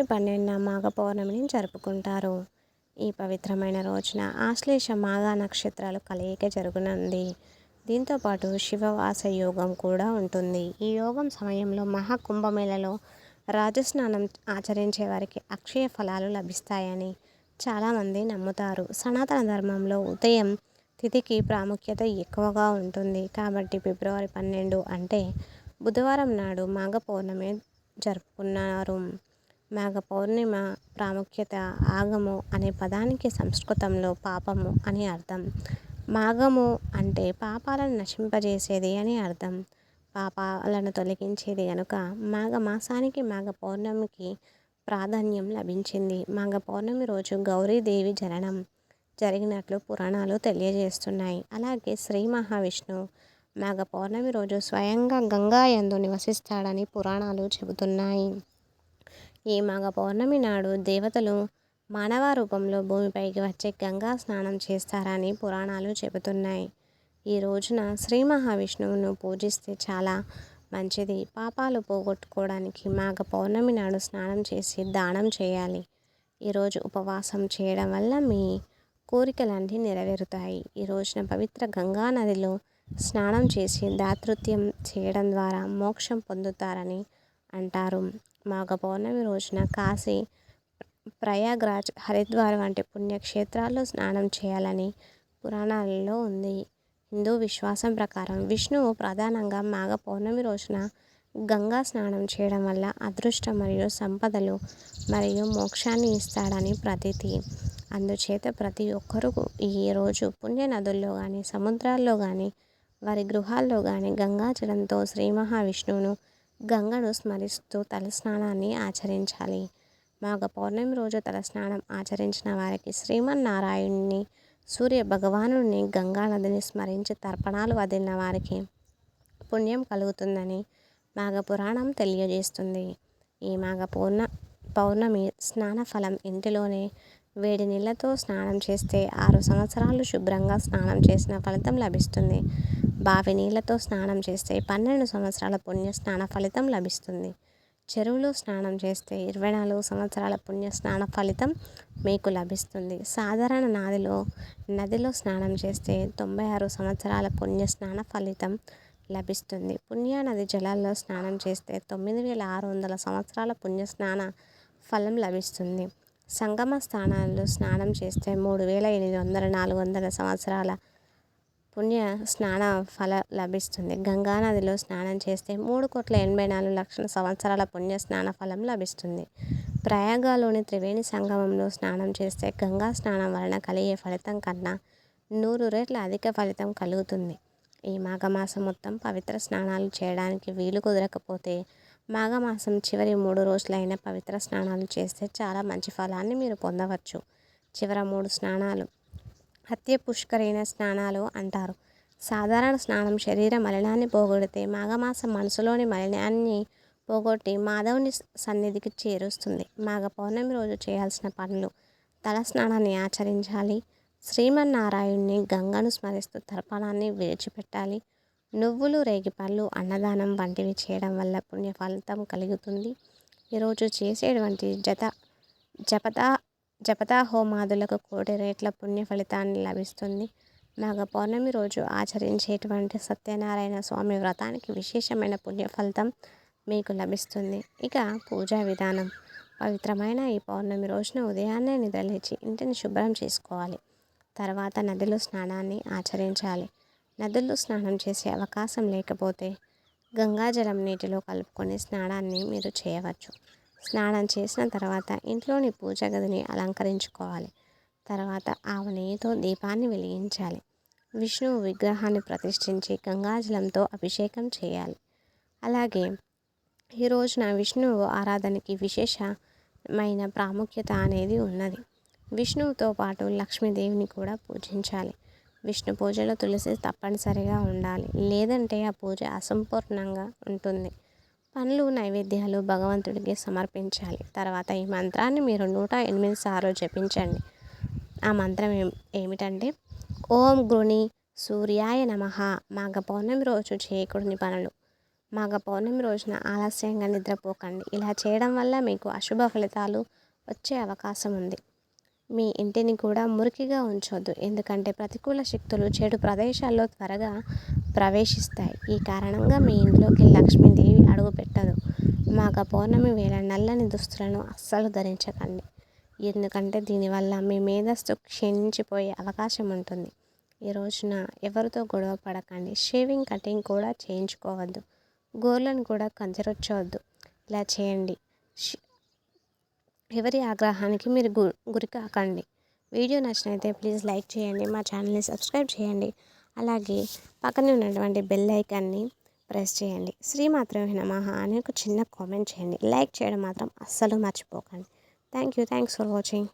ఫిబ్రవరి పన్నెండున మాఘ పౌర్ణమిని జరుపుకుంటారు. ఈ పవిత్రమైన రోజున ఆశ్లేష మాఘ నక్షత్రాలు కలయిక జరుగునుంది. దీంతోపాటు శివవాస యోగం కూడా ఉంటుంది. ఈ యోగం సమయంలో మహాకుంభమేళలో రాజస్నానం ఆచరించే వారికి అక్షయ ఫలాలు లభిస్తాయని చాలామంది నమ్ముతారు. సనాతన ధర్మంలో ఉదయం తిథికి ప్రాముఖ్యత ఎక్కువగా ఉంటుంది. కాబట్టి ఫిబ్రవరి పన్నెండు అంటే బుధవారం నాడు మాఘ పౌర్ణమి జరుపుకున్నారు. మాఘ పౌర్ణిమ ప్రాముఖ్యత ఆగము అనే పదానికి సంస్కృతంలో పాపము అని అర్థం. మాఘము అంటే పాపాలను నశింపజేసేది అని అర్థం. పాపాలను తొలగించేది కనుక మాఘ మాసానికి మాఘ పౌర్ణమికి ప్రాధాన్యం లభించింది. మాఘ పౌర్ణమి రోజు గౌరీదేవి జననం. జరిగినట్లు పురాణాలు తెలియజేస్తున్నాయి. అలాగే శ్రీ మహావిష్ణువు మాఘ పౌర్ణమి రోజు స్వయంగా గంగా యందు నివసిస్తాడని పురాణాలు చెబుతున్నాయి. ఈ మాఘ పౌర్ణమి నాడు దేవతలు మానవ రూపంలో భూమిపైకి వచ్చే గంగా స్నానం చేస్తారని పురాణాలు చెబుతున్నాయి. ఈ రోజున శ్రీ మహావిష్ణువును పూజిస్తే చాలా మంచిది. పాపాలు పోగొట్టుకోవడానికి మాఘ పౌర్ణమి నాడు స్నానం చేసి దానం చేయాలి. ఈరోజు ఉపవాసం చేయడం వల్ల మీ కోరికలన్నీ నెరవేరుతాయి. ఈ రోజున పవిత్ర గంగా నదిలో స్నానం చేసి దాతృత్యం చేయడం ద్వారా మోక్షం పొందుతారని అంటారు. మాఘ పౌర్ణమి రోజున కాశీ ప్రయాగ్రాజ్ హరిద్వార్ వంటి పుణ్యక్షేత్రాల్లో స్నానం చేయాలని పురాణాలలో ఉంది. హిందూ విశ్వాసం ప్రకారం విష్ణువు ప్రధానంగా మాఘ పౌర్ణమి రోజున గంగా స్నానం చేయడం వల్ల అదృష్టం మరియు సంపదలు మరియు మోక్షాన్ని ఇస్తాడని ప్రతీతి. అందుచేత ప్రతి ఒక్కరూ ఈ రోజు పుణ్య నదుల్లో కానీ సముద్రాల్లో కానీ వారి గృహాల్లో కానీ గంగాజలంతో శ్రీ మహావిష్ణువును గంగను స్మరిస్తూ తలస్నానాన్ని ఆచరించాలి. మాఘ పౌర్ణమి రోజు తలస్నానం ఆచరించిన వారికి శ్రీమన్నారాయణుని సూర్య భగవానుని గంగా నదిని స్మరించి తర్పణాలు వదిలిన వారికి పుణ్యం కలుగుతుందని మాఘ పురాణం తెలియజేస్తుంది. ఈ మాఘ పౌర్ణ పౌర్ణమి స్నాన ఫలం ఇంటిలోనే వేడి నీళ్ళతో స్నానం చేస్తే ఆరు సంవత్సరాలు శుభ్రంగా స్నానం చేసిన ఫలితం లభిస్తుంది. బావి నీళ్ళతో స్నానం చేస్తే పన్నెండు సంవత్సరాల పుణ్య స్నాన ఫలితం లభిస్తుంది. చెరువులో స్నానం చేస్తే ఇరవై నాలుగు సంవత్సరాల పుణ్య స్నాన ఫలితం మీకు లభిస్తుంది. సాధారణ నదిలో నదిలో స్నానం చేస్తే తొంభై ఆరు సంవత్సరాల పుణ్య స్నాన ఫలితం లభిస్తుంది. పుణ్య నది జలాల్లో స్నానం చేస్తే తొమ్మిది వేల ఆరు వందల సంవత్సరాల పుణ్య స్నాన ఫలం లభిస్తుంది. సంగమ స్థానాల్లో స్నానం చేస్తే మూడు వేల ఎనిమిది వందల నాలుగు వందల సంవత్సరాల పుణ్య స్నాన ఫల లభిస్తుంది. గంగా నదిలో స్నానం చేస్తే మూడు కోట్ల ఎనభై నాలుగు లక్షల సంవత్సరాల పుణ్య స్నాన ఫలం లభిస్తుంది. ప్రయాగాలోని త్రివేణి సంగమంలో స్నానం చేస్తే గంగా స్నానం వలన కలిగే ఫలితం కన్నా నూరు రెట్ల అధిక ఫలితం కలుగుతుంది. ఈ మాఘమాసం మొత్తం పవిత్ర స్నానాలు చేయడానికి వీలు కుదరకపోతే మాఘమాసం చివరి మూడు రోజులైన పవిత్ర స్నానాలు చేస్తే చాలా మంచి ఫలాన్ని మీరు పొందవచ్చు. చివర మూడు స్నానాలు హత్య పుష్కరైన స్నానాలు అంటారు. సాధారణ స్నానం శరీర మలినాన్ని పోగొడితే మాఘమాసం మనసులోని మలినాన్ని పోగొట్టి మాధవుని సన్నిధికి చేరుస్తుంది. మాఘ పౌర్ణమి రోజు చేయాల్సిన పనులు. తల స్నానాన్ని ఆచరించాలి. శ్రీమన్నారాయణ్ణి గంగను స్మరిస్తూ తర్పణాన్ని విడిచిపెట్టాలి. నువ్వులు రేగిపళ్ళు అన్నదానం వంటివి చేయడం వల్ల పుణ్య ఫలితం కలుగుతుంది ఈరోజు చేసేటువంటి జత జపతా జపతా హోమాదులకు కోటి రేట్ల పుణ్య ఫలితాన్ని లభిస్తుంది. మాఘ పౌర్ణమి రోజు ఆచరించేటువంటి సత్యనారాయణ స్వామి వ్రతానికి విశేషమైన పుణ్య ఫలితం మీకు లభిస్తుంది. ఇక పూజా విధానం. పవిత్రమైన ఈ పౌర్ణమి రోజున ఉదయాన్నే నిద్రలేచి ఇంటిని శుభ్రం చేసుకోవాలి. తర్వాత నదిలో స్నానాన్ని ఆచరించాలి. నదుల్లో స్నానం చేసే అవకాశం లేకపోతే గంగాజలం నీటిలో కలుపుకొని స్నానాన్ని మీరు చేయవచ్చు. స్నానం చేసిన తర్వాత ఇంట్లోని పూజ గదిని అలంకరించుకోవాలి. తర్వాత ఆమె నెయ్యితో దీపాన్ని వెలిగించాలి. విష్ణువు విగ్రహాన్ని ప్రతిష్ఠించి గంగాజలంతో అభిషేకం చేయాలి. అలాగే ఈ రోజున విష్ణువు ఆరాధనకి విశేషమైన ప్రాముఖ్యత అనేది ఉన్నది. విష్ణువుతో పాటు లక్ష్మీదేవిని కూడా పూజించాలి. విష్ణు పూజలో తులసి తప్పనిసరిగా ఉండాలి. లేదంటే ఆ పూజ అసంపూర్ణంగా ఉంటుంది. పండ్లు నైవేద్యాలు భగవంతుడికి సమర్పించాలి. తర్వాత ఈ మంత్రాన్ని మీరు నూట ఎనిమిది సార్లు జపించండి. ఆ మంత్రం ఏమిటంటే ఓం గృణి సూర్యాయ నమ. మాఘ పౌర్ణమి రోజు చేయకూడని పనులు. మాఘ పౌర్ణమి రోజున ఆలస్యంగా నిద్రపోకండి. ఇలా చేయడం వల్ల మీకు అశుభ ఫలితాలు వచ్చే అవకాశం ఉంది. మీ ఇంటిని కూడా మురికిగా ఉంచొద్దు. ఎందుకంటే ప్రతికూల శక్తులు చెడు ప్రదేశాల్లో త్వరగా ప్రవేశిస్తాయి. ఈ కారణంగా మీ ఇంట్లోకి లక్ష్మీదేవి అడుగు పెట్టదు. మాఘ పౌర్ణమి వేళ నల్లని దుస్తులను అస్సలు ధరించకండి. ఎందుకంటే దీనివల్ల మీ మేధస్సు క్షీణించిపోయే అవకాశం ఉంటుంది. ఈ రోజున ఎవరితో గొడవ పడకండి. షేవింగ్ కటింగ్ కూడా చేయించుకోవద్దు. గోర్లను కూడా కంచరొచ్చవద్దు ఇలా చేయండి. ఎవరి ఆగ్రహానికి మీరు గు గురి కాకండి. వీడియో నచ్చినైతే ప్లీజ్ లైక్ చేయండి మా ఛానల్ని సబ్స్క్రైబ్ చేయండి. అలాగే పక్కనే ఉన్నటువంటి బెల్ ఐకాన్ని ప్రెస్ చేయండి. శ్రీ మాత్రమే నమః అని ఒక చిన్న కామెంట్ చేయండి. లైక్ చేయడం మాత్రం అస్సలు మర్చిపోకండి. Thank you. Thanks for watching.